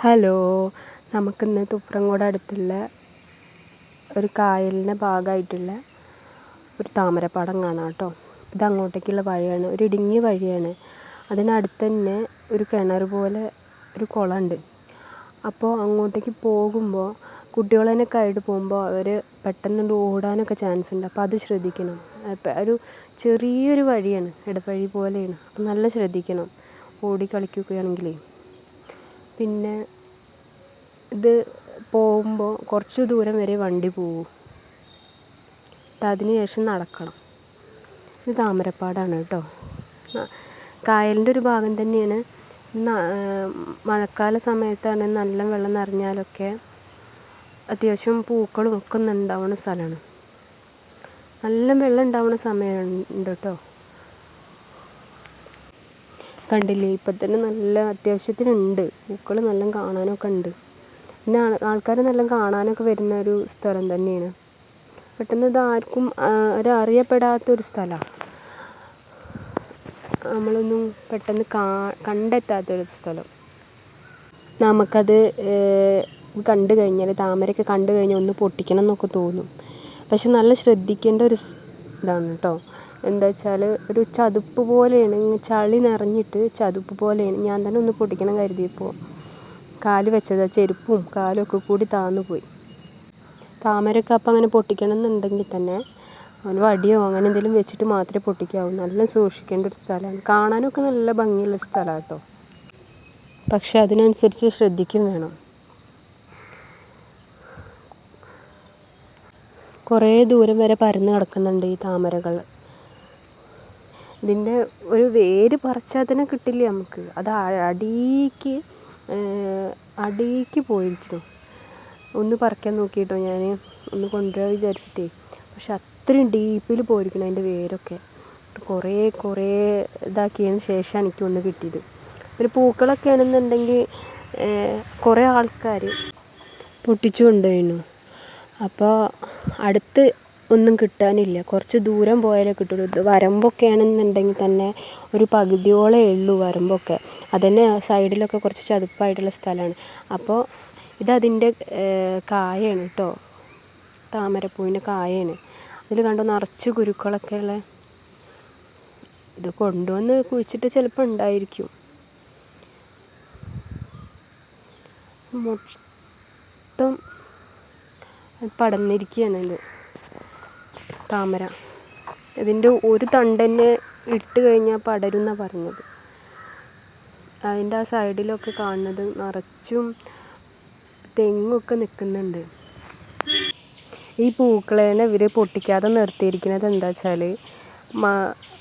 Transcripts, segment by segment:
Hello നമുക്കിന്ന് തുപ്രങ്ങോട് അടുത്തുള്ള ഒരു കായലിന്റെ ഭാഗമായിട്ടുള്ള ഒരു താമരപ്പാടം കാണാം കേട്ടോ. ഇത് അങ്ങോട്ടേക്കുള്ള വഴിയാണ് ഒരു ഇടുങ്ങിയ വഴിയാണ്. അതിനടുത്ത് തന്നെ ഒരു കിണർ പോലെ ഒരു കുളമുണ്ട്. അപ്പോൾ അങ്ങോട്ടേക്ക് പോകുമ്പോൾ കുട്ടികളെയൊക്കെ ആയിട്ട് പോകുമ്പോൾ അവർ പെട്ടെന്ന് ഓടാനൊക്കെ ചാൻസ് ഉണ്ട്. അപ്പോൾ അത് ശ്രദ്ധിക്കണം. ഒരു ചെറിയൊരു വഴിയാണ് ഇടവഴി പോലെയാണ്. അപ്പോൾ നല്ല ശ്രദ്ധിക്കണം. ഓടി കളിക്കുകയാണെങ്കിലേ. പിന്നെ ഇത് പോകുമ്പോൾ കുറച്ച് ദൂരം വരെ വണ്ടി പോകും അതിന് ശേഷം നടക്കണം. ഇത് താമരപ്പാടാണ് കേട്ടോ. കായലിന്റെ ഒരു ഭാഗം തന്നെയാണ്. മഴക്കാല സമയത്താണ് നല്ല വെള്ളം നിറഞ്ഞാലൊക്കെ അത്യാവശ്യം പൂക്കളും ഒക്കെ ഉണ്ടാവുന്ന സ്ഥലമാണ്. നല്ല വെള്ളം ഉണ്ടാവുന്ന സമയമുണ്ട് കേട്ടോ. കണ്ടില്ലേ? ഇപ്പം തന്നെ നല്ല അത്യാവശ്യത്തിനുണ്ട്. പൂക്കൾ നല്ല കാണാനൊക്കെ ഉണ്ട്. പിന്നെ ആൾക്കാർ നല്ല കാണാനൊക്കെ വരുന്ന ഒരു സ്ഥലം തന്നെയാണ്. പെട്ടെന്ന് ഇത് ആർക്കും ഒരറിയപ്പെടാത്തൊരു സ്ഥലമാണ് നമ്മളൊന്നും പെട്ടെന്ന് കാ കണ്ടെത്താത്തൊരു സ്ഥലം. നമുക്കത് കണ്ടു കഴിഞ്ഞാൽ താമരയൊക്കെ കണ്ടു കഴിഞ്ഞാൽ ഒന്ന് പൊട്ടിക്കണം എന്നൊക്കെ തോന്നും. പക്ഷെ നല്ല ശ്രദ്ധിക്കേണ്ട ഒരു ഇതാണ് കേട്ടോ എന്താ വെച്ചാൽ ഒരു ചതുപ്പ് പോലെയാണ്. ചളി നിറഞ്ഞിട്ട് ചതുപ്പ് പോലെയാണ്. ഞാൻ തന്നെ ഒന്ന് പൊട്ടിക്കണം കരുതിയപ്പോൾ കാൽ വെച്ചത് ചെരുപ്പും കാലും ഒക്കെ കൂടി താന്നു പോയി. താമരയൊക്കെ അപ്പം അങ്ങനെ പൊട്ടിക്കണം എന്നുണ്ടെങ്കിൽ തന്നെ അവന് വടിയോ അങ്ങനെ എന്തെങ്കിലും വെച്ചിട്ട് മാത്രമേ പൊട്ടിക്കാവൂ. നല്ല സൂക്ഷിക്കേണ്ട ഒരു സ്ഥലമാണ്. കാണാനൊക്കെ നല്ല ഭംഗിയുള്ള സ്ഥലമാണ് കേട്ടോ പക്ഷെ അതിനനുസരിച്ച് ശ്രദ്ധിക്കും വേണം. കുറേ ദൂരം വരെ പരന്ന് കിടക്കുന്നുണ്ട് ഈ താമരകൾ. ഇതിന്റെ ഒരു വേര് പറിച്ചാൽ തന്നെ കിട്ടില്ല നമുക്ക്? അത് അടിക്ക് അടിക്ക് പോയിരിക്കുന്നു. ഒന്ന് പറിക്കാൻ നോക്കിയിട്ടോ ഞാൻ ഒന്ന് കൊണ്ടുവരാൻ വിചാരിച്ചിട്ടേ. പക്ഷെ അത്രയും ഡീപ്പിൽ പോയിരിക്കണം അതിന്റെ വേരൊക്കെ. കുറേ കുറേ ഇതാക്കിയതിന് ശേഷമാണ് എനിക്ക് ഒന്ന് കിട്ടിയത്. ഒരു പൂക്കളൊക്കെ ആണെന്നുണ്ടെങ്കിൽ കുറേ ആൾക്കാർ പൊട്ടിച്ചു കൊണ്ടുപോയിരുന്നു അപ്പോൾ അടുത്ത് ഒന്നും കിട്ടാനില്ല. കുറച്ച് ദൂരം പോയാലേ കിട്ടുള്ളൂ. വരമ്പൊക്കെ ആണെന്നുണ്ടെങ്കിൽ തന്നെ ഒരു പകുതിയോളമേ ഉള്ളൂ വരമ്പൊക്കെ. അതുതന്നെ സൈഡിലൊക്കെ കുറച്ച് ചതുപ്പായിട്ടുള്ള സ്ഥലമാണ്. അപ്പോൾ ഇതതിന്റെ കായാണ് കേട്ടോ താമരപ്പൂവിന്റെ കായാണ് അതിൽ കണ്ടോ നിറച്ച് കുരുക്കളൊക്കെ ഉള്ള ഇത് കൊണ്ടുവന്ന് കുഴിച്ചിട്ട് ചിലപ്പോൾ ഉണ്ടായിരിക്കും. മൊത്തം പടന്നിരിക്കുകയാണ് ഇത് താമര. ഇതിന്റെ ഒരു തണ്ട് തന്നെ ഇട്ട് കഴിഞ്ഞാൽ പടരും എന്നാണ് പറഞ്ഞത്. അതിന്റെ ആ സൈഡിലൊക്കെ കാണുന്നത് നിറച്ചും തെങ്ങൊക്കെ നിൽക്കുന്നുണ്ട് ഈ പൂക്കളേനെ ഇവർ പൊട്ടിക്കാതെ നിർത്തിയിരിക്കുന്നത് എന്താ വെച്ചാൽ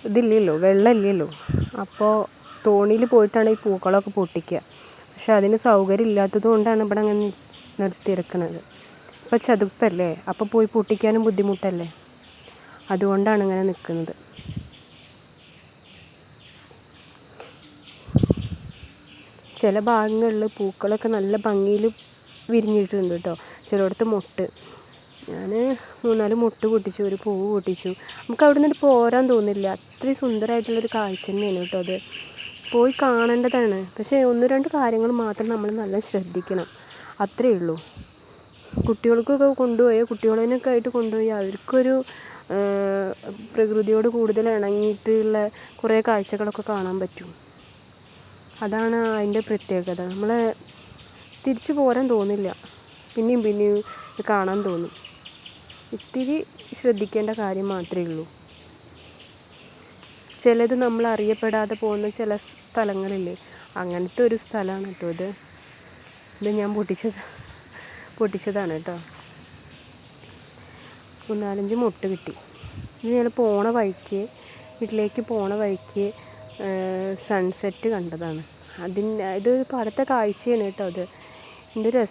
ഇതില്ലല്ലോ വെള്ളമില്ലല്ലോ. അപ്പോൾ തോണിയിൽ പോയിട്ടാണ് ഈ പൂക്കളൊക്കെ പൊട്ടിക്കുക. പക്ഷെ അതിന് സൗകര്യം ഇല്ലാത്തത് കൊണ്ടാണ് ഇവിടെ അങ്ങനെ നിർത്തിയെടുക്കുന്നത് ഇപ്പം ചതുപ്പല്ലേ? അപ്പോൾ പോയി പൊട്ടിക്കാനും ബുദ്ധിമുട്ടല്ലേ? അതുകൊണ്ടാണ് ഇങ്ങനെ നിൽക്കുന്നത്. ചില ഭാഗങ്ങളിൽ പൂക്കളൊക്കെ നല്ല ഭംഗിയിൽ വിരിഞ്ഞിട്ടുണ്ട് കേട്ടോ. ചിലയിടത്ത് മൊട്ട്. ഞാൻ മൂന്നാൽ മൊട്ട് പൊട്ടിച്ചു ഒരു പൂവ് പൊട്ടിച്ചു. നമുക്ക് അവിടെ നിന്നിട്ട് പോരാൻ തോന്നില്ല. അത്രയും സുന്ദരമായിട്ടുള്ളൊരു കാഴ്ച തന്നെയാണ് കേട്ടോ അത്. പോയി കാണേണ്ടതാണ്. പക്ഷേ ഒന്ന് രണ്ട് കാര്യങ്ങൾ മാത്രം നമ്മൾ നല്ല ശ്രദ്ധിക്കണം. അത്രയേ ഉള്ളൂ. കുട്ടികൾക്കൊക്കെ കൊണ്ടുപോയി കുട്ടികളിനൊക്കെ ആയിട്ട് കൊണ്ടുപോയി. അവർക്കൊരു പ്രകൃതിയോട് കൂടുതൽ ഇണങ്ങിയിട്ടുള്ള കുറേ കാഴ്ചകളൊക്കെ കാണാൻ പറ്റും. അതാണ് അതിന്റെ പ്രത്യേകത. നമ്മൾ തിരിച്ചു പോരാൻ തോന്നില്ല. പിന്നെയും പിന്നെയും കാണാൻ തോന്നും. ഇത്തിരി ശ്രദ്ധിക്കേണ്ട കാര്യം മാത്രമേ ഉള്ളൂ. ചിലത് നമ്മൾ അറിയപ്പെടാതെ പോകുന്ന ചില സ്ഥലങ്ങളില്ലേ അങ്ങനത്തെ ഒരു സ്ഥലമാണ് കേട്ടോ ഇത്. ഇത് ഞാൻ പൊട്ടിച്ചത്. പൊട്ടിച്ചതാണ് കേട്ടോ. മൂന്നാലഞ്ച് മുട്ട കിട്ടി. ഇത് ഞാൻ പോണ വഴിക്ക് വീട്ടിലേക്ക് പോണ വഴിക്ക് സൺസെറ്റ് കണ്ടതാണ്. അതിന്റെ ഇത് പാടത്തെ കാഴ്ചയാണ് കേട്ടോ അത്. എന്ത് രസം